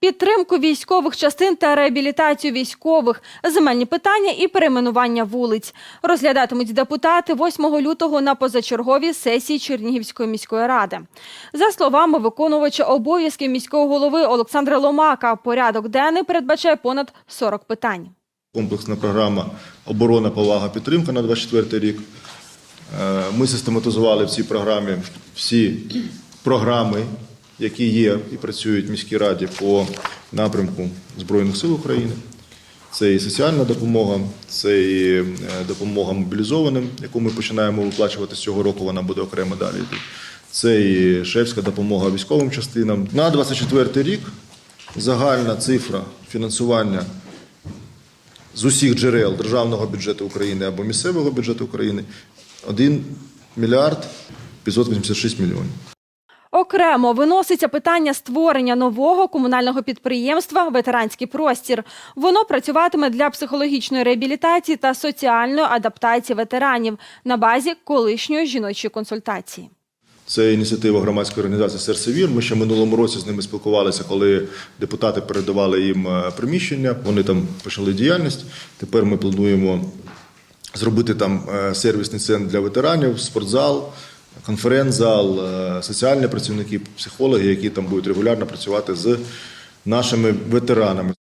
підтримку військових частин та реабілітацію військових, земельні питання і перейменування вулиць. Розглядатимуть депутати 8 лютого на позачерговій сесії Чернігівської міської ради. За словами виконувача обов'язків міського голови Олександра Ломака, порядок денний передбачає понад 40 питань. Комплексна програма оборона, повага, підтримка на 24 рік. Е, Ми систематизували в цій програмі всі програми, які є і працюють в міській раді по напрямку Збройних сил України. Це і соціальна допомога, це і е, допомога мобілізованим, яку ми починаємо виплачувати з цього року. Вона буде окремо далі. Це і шефська допомога військовим частинам. На 24 рік загальна цифра фінансування з усіх джерел державного бюджету України або місцевого бюджету України 1 мільярд 586 мільйонів. Окремо виноситься питання створення нового комунального підприємства Ветеранський простір. Воно працюватиме для психологічної реабілітації та соціальної адаптації ветеранів на базі колишньої жіночої консультації. Це ініціатива громадської організації Серце Вір. Ми ще минулому році з ними спілкувалися, коли депутати передавали їм е, приміщення. Вони там почали діяльність. Тепер ми плануємо зробити там е, сервісний центр для ветеранів, спортзал, конференц-зал, е, соціальні працівники, психологи, які там будуть регулярно працювати з нашими ветеранами.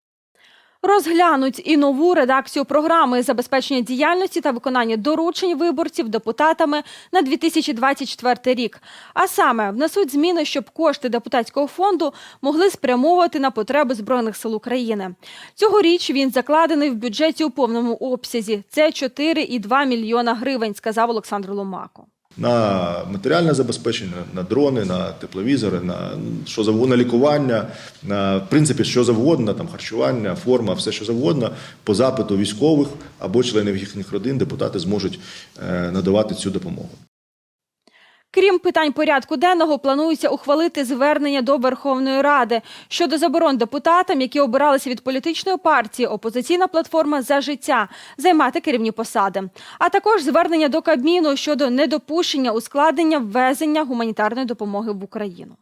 Розглянуть і нову редакцію програми забезпечення діяльності та виконання доручень виборців депутатами на 2024 рік. А саме внесуть зміни, щоб кошти депутатського фонду могли спрямовувати на потреби збройних сил України. Цьогоріч він закладений в бюджеті у повному обсязі. Це 4,2 мільйона гривень, сказав Олександр Ломако. На матеріальне забезпечення, на дрони, на тепловізори, на що завгодно, на лікування, на в принципі, що завгодно, там харчування, форма, все що завгодно, по запиту військових або членів їхніх родин депутати зможуть е, надавати цю допомогу. Крім питань порядку денного, планується ухвалити звернення до Верховної Ради щодо заборон депутатам, які обиралися від політичної партії Опозиційна платформа за життя займати керівні посади, а також звернення до Кабміну щодо недопущення ускладнення ввезення гуманітарної допомоги в Україну.